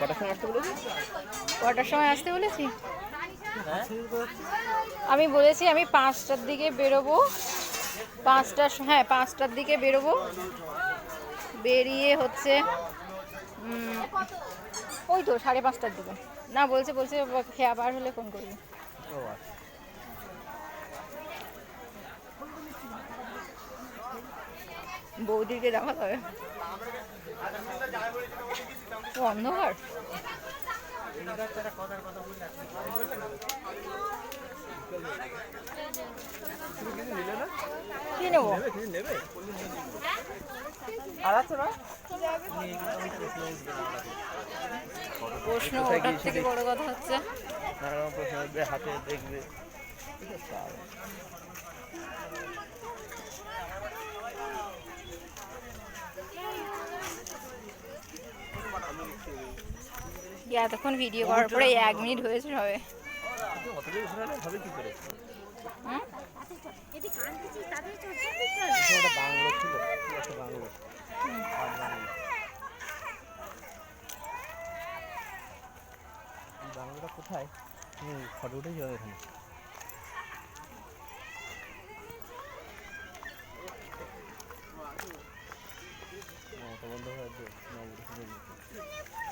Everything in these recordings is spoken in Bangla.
কটার সময় আসতে বলেছি কটার সময় আসতে বলেছি? আমি বলেছি আমি পাঁচটার দিকে বেরোবো। পাঁচটার হ্যাঁ পাঁচটার দিকে বেরোবো। বেরিয়ে হচ্ছে ওই তো সাড়ে পাঁচটার দিকে। না বলছে বলছে খেয়া বার হলে ফোন করবি। আচ্ছা। বৌদিকে দেখা ও অন্ধকার। কি নেব? আর আছে না? প্রশ্ন ওটার থেকে বড় কথা হচ্ছে। নানা প্রশ্ন উঠবে হাতে দেখবে। ঠিক আছে আর যে এতক্ষণ ভিডিও করার পরে এক মিনিট হয়েছে বাংলোটা কোথায়? ফটো উঠেছি এখানে। নবগঠিত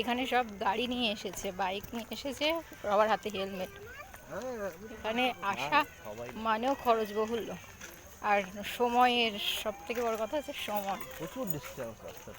এখানে সব গাড়ি নিয়ে এসেছে বাইক নিয়ে এসেছে সবার হাতে হেলমেট। এখানে আসা মানেও খরচ বহুল। আর সময়ের সব থেকে বড় কথা হচ্ছে সময়। প্রচুর ডিস্টেন্স রাস্তা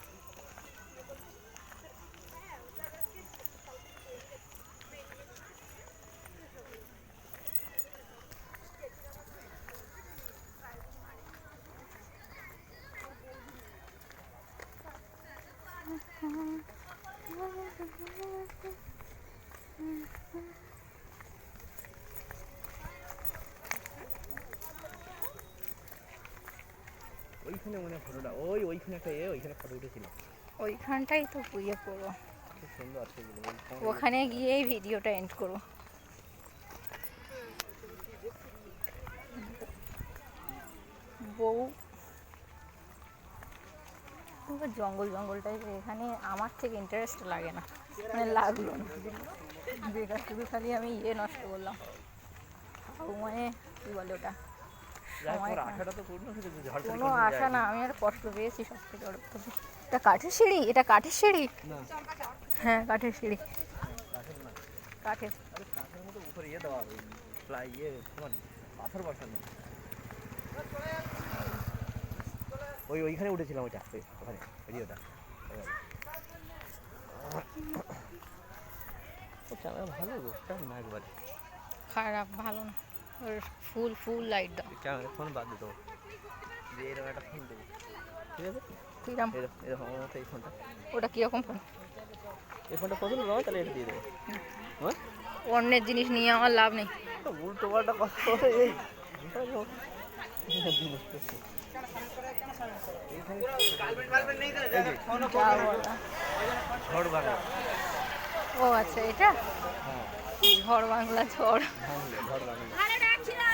ওইখানে মনে ফটোটা ওই ওইখানে একটা এ ওইখানে ফটো উঠেছিল। ওইখানটাই তো পুড়িয়ে করব খুব সুন্দর আছে ওখানে গিয়েই ভিডিওটা এন্ড করব খুব জঙ্গল জঙ্গল টাইপের এখানে আমার থেকে ইন্টারেস্ট লাগে না। মানে লাগল না। বেকার শুধু খালি আমি ইয়ে নষ্ট করলাম। মানে কী বলে ওটা? ওর কোনো আশা না আমি আর কষ্ট পেয়েছি সব থেকে কথা। এটা কাঠের সিঁড়ি? এটা কাঠের সিঁড়ি? হ্যাঁ কাঠের সিঁড়ি। কাঠের না। কাঠের আরে কাঠের মতো উপরে ইয়ে দেওয়া ওই প্লাই ইয়ে তোমার পাথর বসানো ওই ওইখানে উঠেছিলাম ওইটা ওই ওখানে ভিডিওটা ক্যামেরা ভালো গো কেমন না একবারে? খারাপ ভালো না। ওর ফুল ফুল লাইট দাও। ক্যামেরা ফোন বাদ দিতে যে এরকম একটা ফোন দেবো। ঠিক আছে? কিরম এরকম আমার এই ফোনটা ওটা কীরকম ফোন এই ফোনটা পছন্দ নাও তাহলে এটা দিয়ে দেবো। হ্যাঁ? অন্যের জিনিস নিয়ে আমার লাভ নেই। উল্টো পাল্টা কথা ও আচ্ছা এটা? হ্যাঁ। ঝড় বাংলা ঝড়। ঝড় বাংলা।